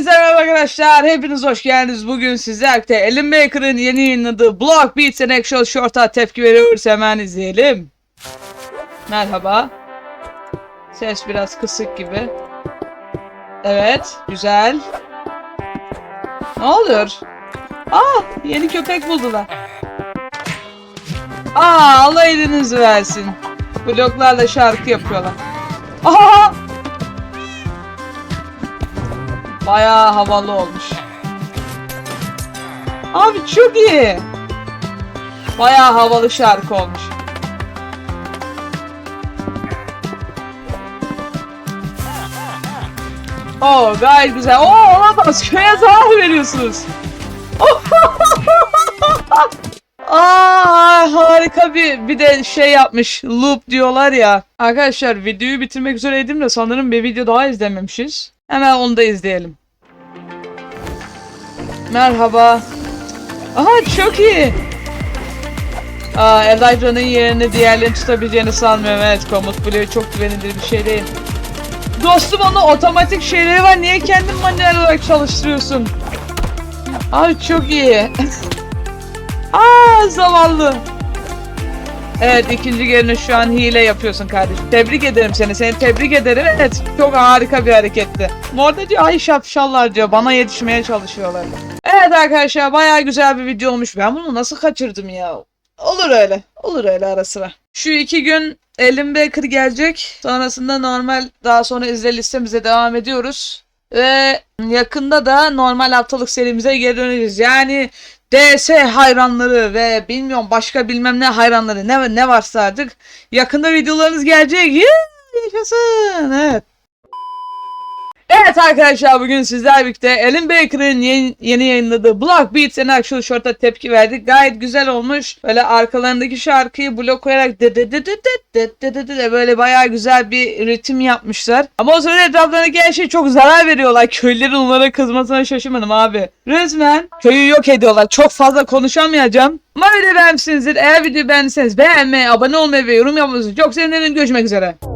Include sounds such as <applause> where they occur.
Hepinize merhaba arkadaşlar. Hepiniz hoş geldiniz. Bugün sizlerle Elin Baker'ın yeni yayınladığı Block Beats and Actual Short'a tepki veriyoruz. Hemen izleyelim. Merhaba. Ses biraz kısık gibi. Evet, güzel. Ne oluyor? Aa, yeni köpek buldular. Aa, Allah elinizi versin. Bloklarla şarkı yapıyorlar. Aha! Bayağı havalı olmuş. Abi çok iyi. Bayağı havalı şarkı olmuş. Oo gayet güzel. Oo olamaz. Köye zarar veriyorsunuz. <laughs> Aa harika bir bir de şey yapmış. Loop diyorlar ya. Arkadaşlar videoyu bitirmek üzereydim de sanırım bir video daha izlememişiz. Hemen onu da izleyelim. Merhaba. Aha çok iyi. Aa, Elytra'nın yerini diğerlerini tutabileceğini sanmıyorum. Evet komut bloğu çok güvenilir bir şey değil. Dostum onun otomatik şeyleri var. Niye kendin manuel olarak çalıştırıyorsun? Abi çok iyi. <laughs> Aa zavallı. Evet ikinci gelini şu an hile yapıyorsun kardeşim. Tebrik ederim seni. Seni tebrik ederim. Evet çok harika bir hareketti. Orada diyor ay şapşallar diyor. Bana yetişmeye çalışıyorlar. Evet arkadaşlar bayağı güzel bir video olmuş. Ben bunu nasıl kaçırdım ya? Olur öyle. Olur öyle ara sıra. Şu iki gün Ellen Baker gelecek. Sonrasında normal daha sonra izle listemize devam ediyoruz. Ve yakında da normal haftalık serimize geri döneceğiz. Yani DS hayranları ve bilmiyorum başka bilmem ne hayranları ne ne varsa artık yakında videolarınız gelecek. Yeah, yaşasın. Evet. Evet arkadaşlar bugün sizlerle birlikte Ellen Baker'ın yeni, yeni yayınladığı Block Beats and Actual Short'a tepki verdik. Gayet güzel olmuş. Böyle arkalarındaki şarkıyı blok koyarak de de de de de de de de de böyle bayağı güzel bir ritim yapmışlar. Ama o sırada etraflarındaki her şey çok zarar veriyorlar. Köylülerin onlara kızmasına şaşırmadım abi. Resmen köyü yok ediyorlar. Çok fazla konuşamayacağım. Ama video beğenmişsinizdir. Eğer videoyu beğendiyseniz beğenmeyi, abone olmayı ve yorum yapmanızı çok sevinirim. Görüşmek üzere.